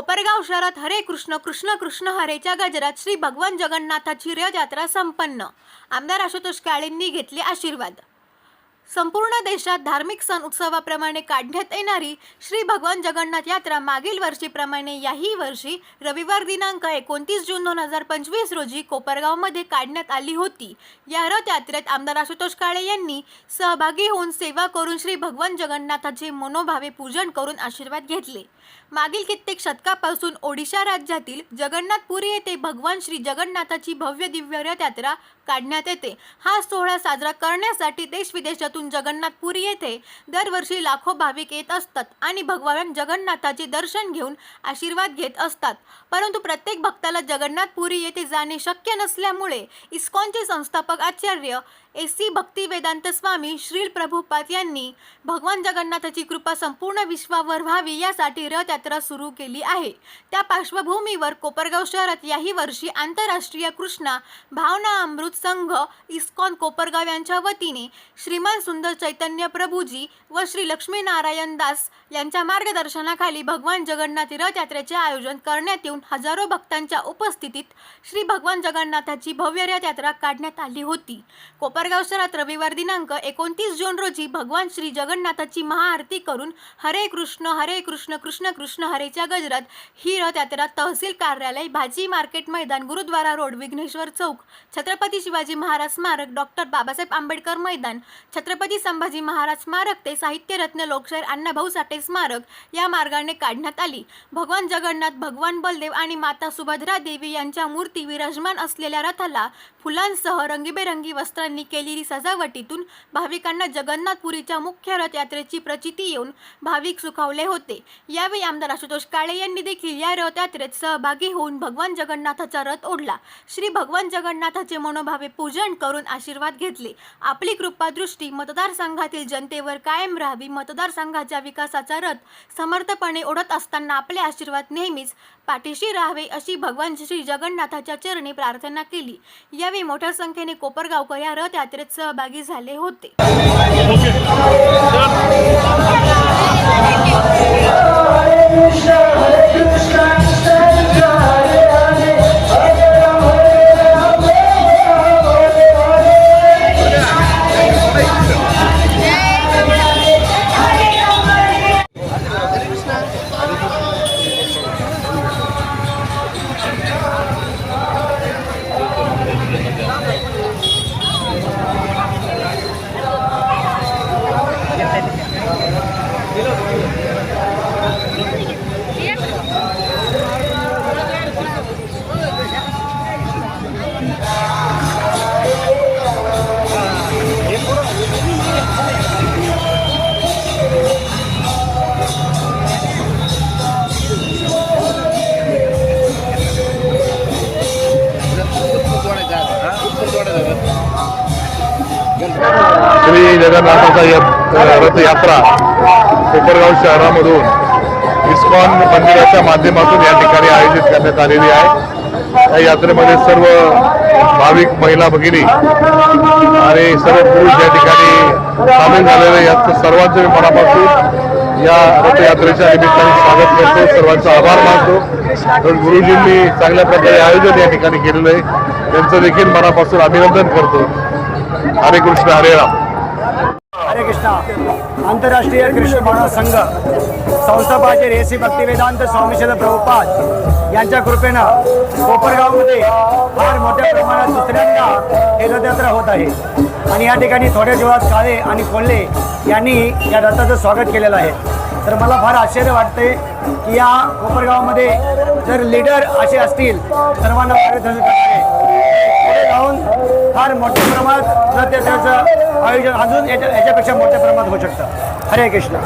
कोपरगाव शहरात हरे कृष्ण कृष्ण कृष्ण हरेच्या गजरात श्री भगवान जगन्नाथाची रथयात्रा संपन्न. आमदार आशुतोष काळेंनी घेतले आशीर्वाद. संपूर्ण देशात धार्मिक सण उत्सवाप्रमाणे काढण्यात येणारी श्री भगवान जगन्नाथ यात्रा मागील वर्षीप्रमाणे याही वर्षी रविवार दिनांक एकोणतीस जून दोन हजार पंचवीस रोजी कोपरगावमध्ये काढण्यात आली होती. या रथयात्रेत आमदार आशुतोष काळे यांनी सहभागी होऊन सेवा करून श्री भगवान जगन्नाथाचे मनोभावे पूजन करून आशीर्वाद घेतले. मागील कित्येक शतकापासून ओडिशा राज्यातील जगन्नाथपुरी येथे भगवान श्री जगन्नाथाची भव्य दिव्य रथयात्रा काढण्यात येते. हा सोहळा साजरा करण्यासाठी देश विदेशातून जगन्नाथपुरी येथे दरवर्षी लाखो भाविक येत असतात आणि भगवान जगन्नाथाचे दर्शन घेऊन आशीर्वाद घेत असतात. परंतु प्रत्येक भक्ताला जगन्नाथपुरी येथे जाणे शक्य नसल्यामुळे इस्कॉनचे संस्थापक आचार्य एस सी भक्ती वेदांत स्वामी श्रील प्रभुपाद यांनी भगवान जगन्नाथाची कृपा संपूर्ण विश्वावर व्हावी यासाठी रथयात्रा सुरू केली आहे. त्या पार्श्वभूमीवर कोपरगाव शहरात याही वर्षी आंतरराष्ट्रीय कृष्णा भावना अमृत संघ इस्कॉन कोपरगाव यांच्या वतीने श्रीमान सुंदर चैतन्य प्रभूजी व श्री लक्ष्मीनारायण दास यांच्या मार्गदर्शनाखाली भगवान जगन्नाथ रथयात्रेचे आयोजन करण्यात येऊन हजारो भक्तांच्या उपस्थितीत श्री भगवान जगन्नाथाची भव्य रथयात्रा काढण्यात आली होती. कोपरगाव शहरात रविवार दिनांक एकोणतीस जून रोजी भगवान श्री जगन्नाथाची महाआरती करून हरे कृष्ण हरे कृष्ण कृष्ण कृष्ण हरेच्या गजरात ही रथयात्रा तहसील कार्यालय भाजी मार्केट मैदान गुरुद्वारा रोड विघ्नेश्वर चौक छत्रपती शिवाजी महाराज स्मारक डॉक्टर बाबासाहेब आंबेडकर मैदान छत्रपती संभाजी महाराज स्मारक ते साहित्यरत्न लोकशाहीर अण्णाभाऊ साठे स्मारक या मार्गाने काढण्यात आली. भगवान जगन्नाथ भगवान बलदेव आणि माता सुभद्रा देवी यांच्या मूर्ती विराजमान असलेल्या रथाला फुलांसह रंगीबेरंगी वस्त्रांनी केलेली सजावटीतून भाविकांना जगन्नाथपुरीच्या मुख्य रथयात्रेची प्रचिती येऊन भाविक सुखावले होते. या यावेळी आमदार आशुतोष काळे यांनी देखील या रथयात्रेत सहभागी होऊन भगवान जगन्नाथाचा रथ ओढला. श्री भगवान जगन्नाथाचे मनोभावे पूजन करून आशीर्वाद घेतले. आपली कृपादृष्टी मतदारसंघातील जनतेवर कायम राहावी. मतदारसंघाच्या विकासाचा रथ समर्थपणे ओढत असताना आपले आशीर्वाद नेहमीच पाठीशी राहावे अशी भगवान श्री जगन्नाथाच्या चरणी प्रार्थना केली. यावेळी मोठ्या संख्येने कोपरगावकर या रथयात्रेत सहभागी झाले होते. श्री जगन्नाथाचा रथयात्रा कोपरगाव शहरामधून इस्कॉन मंदिराच्या माध्यमातून या ठिकाणी आयोजित करण्यात आलेली आहे. या यात्रेमध्ये सर्व भाविक महिला भगिनी आणि सर्व पुरुष या ठिकाणी सामील झालेले याचं सर्वांचे मी मनापासून या रथयात्रेच्या निमित्ताने स्वागत करतो. सर्वांचा आभार मानतो. तर गुरुजींनी चांगल्या प्रकारे आयोजन या ठिकाणी केलेलं आहे. त्यांचं देखील मनापासून अभिनंदन करतो. हरे कृष्ण हरे राम. संस्था आंतरराष्ट्रीय कृष्ण मानव संघ संस्थापाचे रेसी भक्तिवेदांत स्वामीशद प्रभुपाद यांच्या कृपेनं कोपरगावमध्ये फार मोठ्या प्रमाणात दुसऱ्यांदा हे रथयात्रा होत आहे. आणि या ठिकाणी थोड्या जीवात काळे आणि कोल्हे यांनी या रथाचं स्वागत केलेलं आहे. तर मला फार आश्चर्य वाटते की या कोपरगावमध्ये जर लीडर असे असतील सर्वांना पुढे जाऊन फार मोठ्या प्रमाणात रथयात्राचं आयोजन अजून याच्या याच्यापेक्षा मोठ्या प्रमाणात होऊ शकतं. हरे कृष्ण.